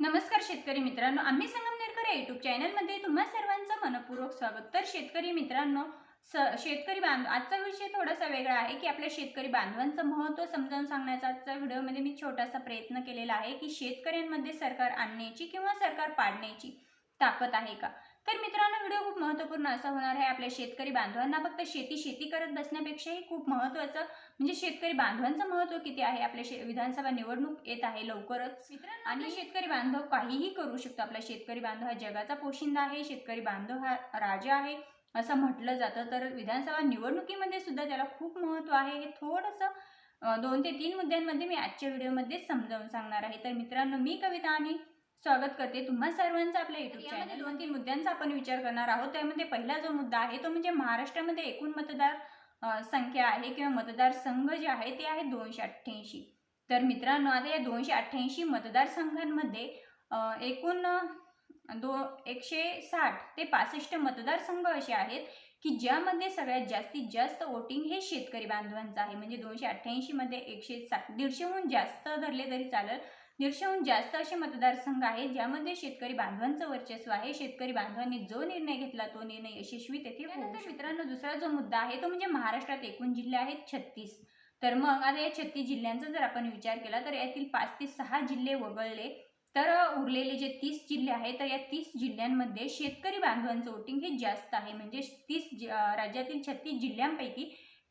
नमस्कार शेतकरी मित्रांनो आम्ही संगमनेरकर या युट्यूब चॅनलमध्ये तुम्हा सर्वांचं मनपूर्वक स्वागत. तर शेतकरी मित्रांनो स शेतकरी बांध आजचा विषय थोडासा वेगळा आहे की आपल्या शेतकरी बांधवांचं महत्त्व समजावून सांगण्याचा आजच्या व्हिडिओमध्ये मी छोटासा प्रयत्न केलेला आहे की शेतकऱ्यांमध्ये सरकार आणण्याची किंवा सरकार पाडण्याची ताकद आहे का? तर मित्रांनो व्हिडिओ खूप महत्त्वपूर्ण असा होणार आहे. आपल्या शेतकरी बांधवांना फक्त शेती शेती करत बसण्यापेक्षाही खूप महत्त्वाचं म्हणजे शेतकरी बांधवांचं महत्त्व किती आहे? आपल्या शे विधानसभा निवडणूक येत आहे लवकरच. मित्रांनो आणि शेतकरी बांधव काहीही करू शकतो. आपला शेतकरी बांधव हा जगाचा पोशिंदा आहे. शेतकरी बांधव हा राजा आहे असं म्हटलं जातं. तर विधानसभा निवडणुकीमध्ये सुद्धा त्याला खूप महत्त्व आहे. हे थोडंसं दोन ते तीन मुद्द्यांमध्ये मी आजच्या व्हिडिओमध्ये समजावून सांगणार आहे. तर मित्रांनो मी कविता आणि स्वागत करते तुम्हा सर्वांचं आपल्या युट्यूब चॅनल दोन तीन मुद्द्यांचा आपण विचार करणार आहोत. त्यामध्ये पहिला जो मुद्दा आहे तो म्हणजे महाराष्ट्रामध्ये एकूण मतदार संख्या आहे किंवा मतदार संघ जे आहे ते आहे दोनशे अठ्ठ्याऐंशी. तर मित्रांनो आता या दोनशे अठ्ठ्याऐंशी मतदारसंघांमध्ये एकूण दो एकशे साठ ते पासष्ट मतदारसंघ असे आहेत की ज्यामध्ये सगळ्यात जास्तीत जास्त वोटिंग हे शेतकरी बांधवांचं आहे. म्हणजे दोनशे अठ्ठ्याऐंशीमध्ये एकशे साठ दीडशेहून जास्त धरले तरी चालेल. दीडशेहून जास्त असे मतदारसंघ आहेत ज्यामध्ये शेतकरी बांधवांचं वर्चस्व आहे. शेतकरी बांधवांनी जो निर्णय घेतला तो निर्णय यशस्वी तेथे त्यानंतर मित्रांनो दुसरा जो मुद्दा आहे तो म्हणजे महाराष्ट्रात एकूण जिल्हे आहेत छत्तीस. तर मग आता या छत्तीस जिल्ह्यांचा जर आपण विचार केला तर यातील पाच ते सहा जिल्हे वगळले तर उरलेले जे तीस जिल्हे आहेत तर या तीस जिल्ह्यांमध्ये शेतकरी बांधवांचं वोटिंग हे जास्त आहे. म्हणजे तीस राज्यातील छत्तीस जिल्ह्यांपैकी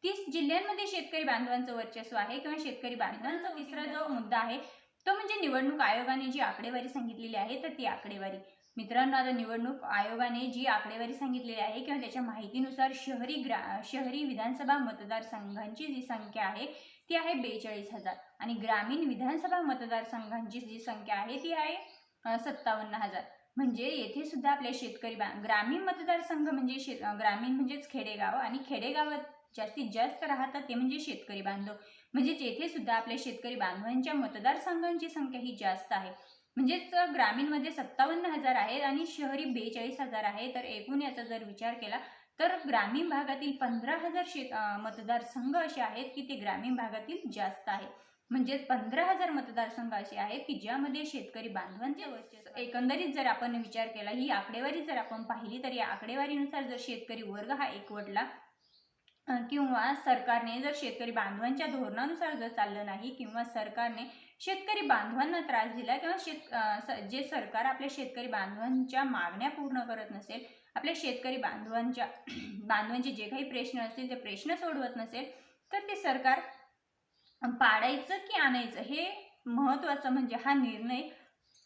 तीस जिल्ह्यांमध्ये शेतकरी बांधवांचं वर्चस्व आहे किंवा शेतकरी बांधवांचा तिसरा जो मुद्दा आहे तो म्हणजे निवडणूक आयोगाने जी आकडेवारी सांगितलेली आहे तर ती आकडेवारी. मित्रांनो आता निवडणूक आयोगाने जी आकडेवारी सांगितलेली आहे किंवा त्याच्या माहितीनुसार शहरी ग्रा शहरी विधानसभा मतदारसंघांची जी संख्या आहे ती आहे बेचाळीस हजार. आणि ग्रामीण विधानसभा मतदारसंघांची जी संख्या आहे ती आहे सत्तावन्न हजार. म्हणजे येथे सुद्धा आपले शेतकरी बा ग्रामीण मतदारसंघ म्हणजे शे ग्रामीण म्हणजेच खेडेगाव आणि खेडेगावात जास्तीत जास्त राहतात ते म्हणजे शेतकरी बांधव. म्हणजेच येथे सुद्धा आपल्या शेतकरी बांधवांच्या मतदारसंघांची संख्या ही जास्त आहे. म्हणजेच ग्रामीणमध्ये सत्तावन्न हजार आहेत आणि शहरी बेचाळीस हजार आहे. तर एकूण याचा जर विचार केला तर ग्रामीण भागातील पंधरा हजार शेत मतदारसंघ असे आहेत की ते ग्रामीण भागातील जास्त आहे. म्हणजेच पंधरा हजार मतदारसंघ असे आहेत की ज्यामध्ये शेतकरी बांधवांचे वर्चस्व एकंदरीत जर आपण विचार केला ही आकडेवारी जर आपण पाहिली तर या आकडेवारीनुसार जर शेतकरी वर्ग हा एकवटला किंवा सरकारने जर शेतकरी बांधवांच्या धोरणानुसार जर चाललं नाही किंवा सरकारने शेतकरी बांधवांना त्रास दिला किंवा शेत स- जे सरकार आपल्या शेतकरी बांधवांच्या मागण्या पूर्ण करत नसेल आपल्या शेतकरी बांधवांच्या बांधवांचे जे काही प्रश्न असतील ते प्रश्न सोडवत नसेल तर ते सरकार पाडायचं की आणायचं हे महत्त्वाचं म्हणजे हा निर्णय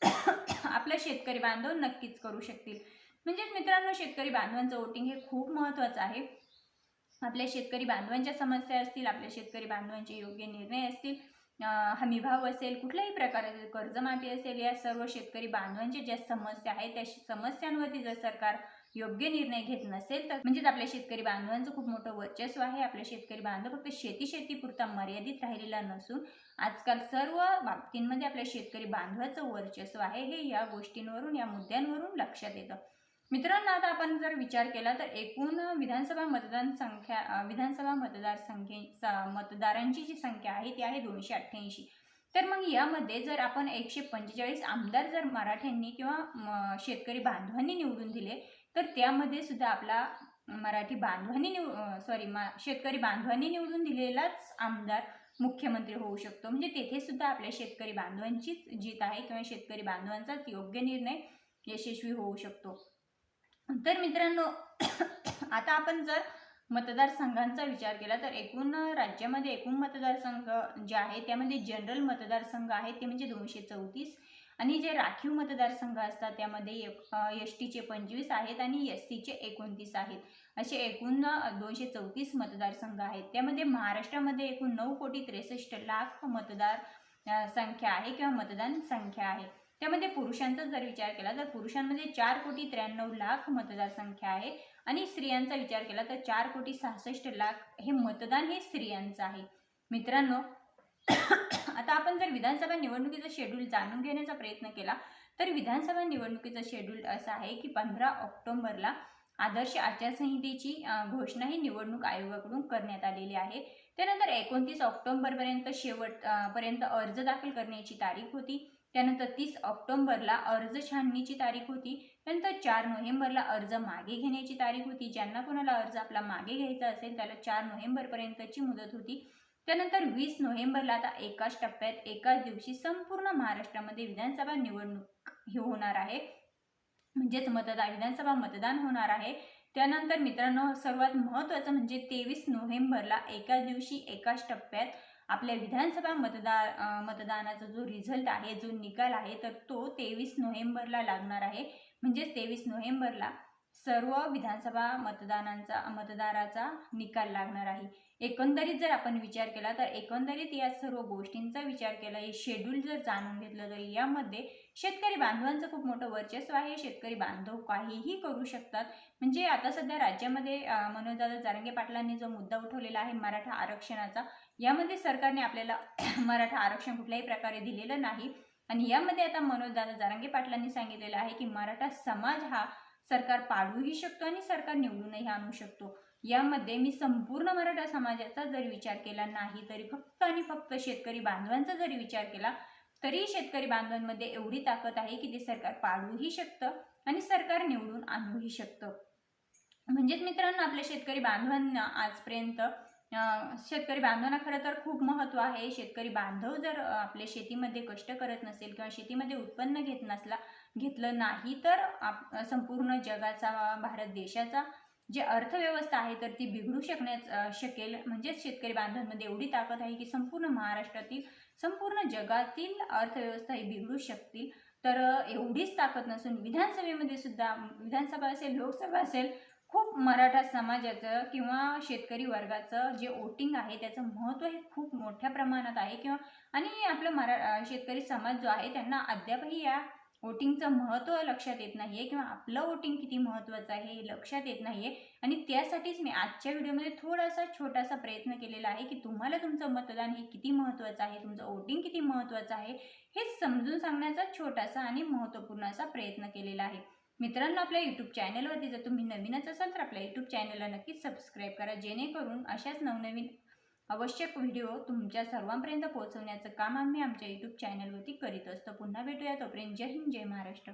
आपला शेतकरी बांधव नक्कीच करू शकतील. म्हणजेच मित्रांनो शेतकरी बांधवांचं वोटिंग हे खूप महत्त्वाचं आहे. आपल्या शेतकरी बांधवांच्या समस्या असतील आपल्या शेतकरी बांधवांचे योग्य निर्णय असतील हमीभाव असेल कुठल्याही प्रकारचे कर्जमाफी असेल या सर्व शेतकरी बांधवांच्या ज्या समस्या आहेत त्या समस्यांवरती जर सरकार योग्य निर्णय घेत नसेल तर म्हणजेच आपल्या शेतकरी बांधवांचं खूप मोठं वर्चस्व आहे आपले शेतकरी बांधव फक्त शेती शेतीपुरता मर्यादित राहिलेला नसून आजकाल सर्व बाबतींमध्ये आपल्या शेतकरी बांधवाचं वर्चस्व आहे हे या गोष्टींवरून या मुद्द्यांवरून लक्षात येतं. मित्रांनो आता आपण जर विचार केला तर एकूण विधानसभा मतदान संख्या विधानसभा मतदार संख्ये मतदारांची जी संख्या आहे ती आहे दोनशे अठ्ठ्याऐंशी. तर मग यामध्ये जर आपण एकशे पंचेचाळीस आमदार जर मराठ्यांनी किंवा म, शेतकरी बांधवांनी निवडून दिले तर त्यामध्ये सुद्धा आपला मराठी बांधवांनी निव सॉरी मा शेतकरी बांधवांनी निवडून दिलेलाच आमदार मुख्यमंत्री होऊ शकतो. म्हणजे तेथे सुद्धा आपल्या शेतकरी बांधवांचीच जीत आहे किंवा शेतकरी बांधवांचाच योग्य निर्णय यशस्वी होऊ शकतो. तर मित्रांनो आता आपण जर मतदारसंघांचा विचार केला तर एकूण राज्यामध्ये एकूण मतदारसंघ जे आहे त्यामध्ये जनरल मतदारसंघ आहेत ते म्हणजे दोनशे चौतीस. आणि जे राखीव मतदारसंघ असतात त्यामध्ये एस टीचे पंचवीस आहेत आणि एस सीचे एकोणतीस आहेत. असे एकूण दोनशे चौतीस मतदारसंघ आहेत. त्यामध्ये महाराष्ट्रामध्ये एकूण नऊ कोटी त्रेसष्ट लाख मतदार संख्या आहे किंवा मतदान संख्या आहे. त्यामध्ये पुरुषांचा जर विचार केला तर पुरुषांमध्ये चार कोटी त्र्याण्णव लाख मतदारसंख्या आहे आणि स्त्रियांचा विचार केला तर चार कोटी सहासष्ट लाख हे मतदान हे स्त्रियांचं आहे. मित्रांनो आता आपण जर विधानसभा निवडणुकीचं शेड्यूल जाणून घेण्याचा प्रयत्न केला तर विधानसभा निवडणुकीचं शेड्यूल असं आहे की पंधरा ऑक्टोबरला आदर्श आचारसंहितेची घोषणा ही निवडणूक आयोगाकडून करण्यात आलेली आहे. त्यानंतर एकोणतीस ऑक्टोबरपर्यंत शेवट पर्यंत अर्ज दाखल करण्याची तारीख होती. त्यानंतर तीस ऑक्टोंबरला अर्ज छाननीची तारीख होती. त्यानंतर चार नोव्हेंबरला अर्ज मागे घेण्याची तारीख होती. ज्यांना कोणाला अर्ज आपला मागे घ्यायचा असेल त्याला चार नोव्हेंबरपर्यंतची मुदत होती. त्यानंतर वीस नोव्हेंबरला आता एकाच टप्प्यात एकाच दिवशी संपूर्ण महाराष्ट्रामध्ये विधानसभा निवडणूक ही होणार आहे. म्हणजेच मतदान विधानसभा मतदान होणार आहे. त्यानंतर मित्रांनो सर्वात महत्त्वाचं म्हणजे तेवीस नोव्हेंबरला एकाच दिवशी एकाच टप्प्यात आपल्या विधानसभा मतदार मतदानाचा जो रिझल्ट आहे जो निकाल आहे तर तो तेवीस नोव्हेंबरला लागणार आहे. म्हणजेच तेवीस नोव्हेंबरला सर्व विधानसभा मतदानांचा मतदाराचा निकाल लागणार आहे. एकंदरीत जर आपण विचार केला तर एकंदरीत या सर्व गोष्टींचा विचार केला हे शेड्यूल जर जाणून घेतलं तर यामध्ये शेतकरी बांधवांचं खूप मोठं वर्चस्व आहे. शेतकरी बांधव काहीही करू शकतात. म्हणजे आता सध्या राज्यामध्ये मनोजदादा जारंगे पाटलांनी जो मुद्दा उठवलेला आहे मराठा आरक्षणाचा यामध्ये सरकारने आपल्याला मराठा आरक्षण कुठल्याही प्रकारे दिलेलं नाही. आणि यामध्ये आता मनोजदादा जारंगे पाटलांनी सांगितलेलं आहे की मराठा समाज हा सरकार पाडूही शकतो आणि सरकार निवडूनही आणू शकतो. यामध्ये मी संपूर्ण मराठा समाजाचा जरी विचार केला नाही तरी फक्त आणि फक्त शेतकरी बांधवांचा जरी विचार केला तरी शेतकरी बांधवांमध्ये एवढी ताकद आहे की ते सरकार पाडूही शकतं आणि सरकार निवडून आणूही शकतं. म्हणजेच मित्रांनो आपल्या शेतकरी बांधवांना आजपर्यंत शेतकरी बांधवांना खरं तर खूप महत्त्व आहे. शेतकरी बांधव जर आपल्या शेतीमध्ये कष्ट करत नसेल किंवा शेतीमध्ये उत्पन्न घेत नसला घेतलं नाही तर आप संपूर्ण जगाचा भारत देशाचा जे अर्थव्यवस्था आहे तर ती बिघडू शकण्यास शकेल. म्हणजेच शेतकरी बांधवांमध्ये एवढी ताकद आहे की संपूर्ण महाराष्ट्रातील संपूर्ण जगातील अर्थव्यवस्था ही बिघडू शकतील. तर एवढीच ताकद नसून विधानसभेमध्ये सुद्धा विधानसभा असेल लोकसभा असेल खूप मराठा समाजाचं किंवा शेतकरी वर्गाचं जे वोटिंग आहे त्याचं महत्त्व हे खूप मोठ्या प्रमाणात आहे. किंवा आणि आपलं मरा शेतकरी समाज जो आहे त्यांना अद्यापही या वोटिंगचं महत्त्व लक्षात येत नाही आहे किंवा आपलं वोटिंग किती महत्त्वाचं आहे हे लक्षात येत नाही आहे आणि त्यासाठीच मी आजच्या व्हिडिओमध्ये थोडासा छोटासा प्रयत्न केलेला आहे की तुम्हाला तुमचं मतदान हे किती महत्त्वाचं आहे तुमचं वोटिंग किती महत्त्वाचं आहे हे समजून सांगण्याचा छोटासा आणि महत्त्वपूर्ण असा प्रयत्न केलेला आहे. मित्रांनो आपल्या यूट्यूब चॅनलवरती जर तुम्ही नवीनच असाल तर आपल्या यूट्यूब चॅनलला नक्कीच सबस्क्राईब करा जेणेकरून अशाच नवनवीन आवश्यक व्हिडिओ तुमच्या सर्वांपर्यंत पोहोचवण्याचं काम आम्ही आमच्या यूट्यूब चॅनलवरती करीत असतो. पुन्हा भेटूया तोपर्यंत. जय हिंद जय महाराष्ट्र.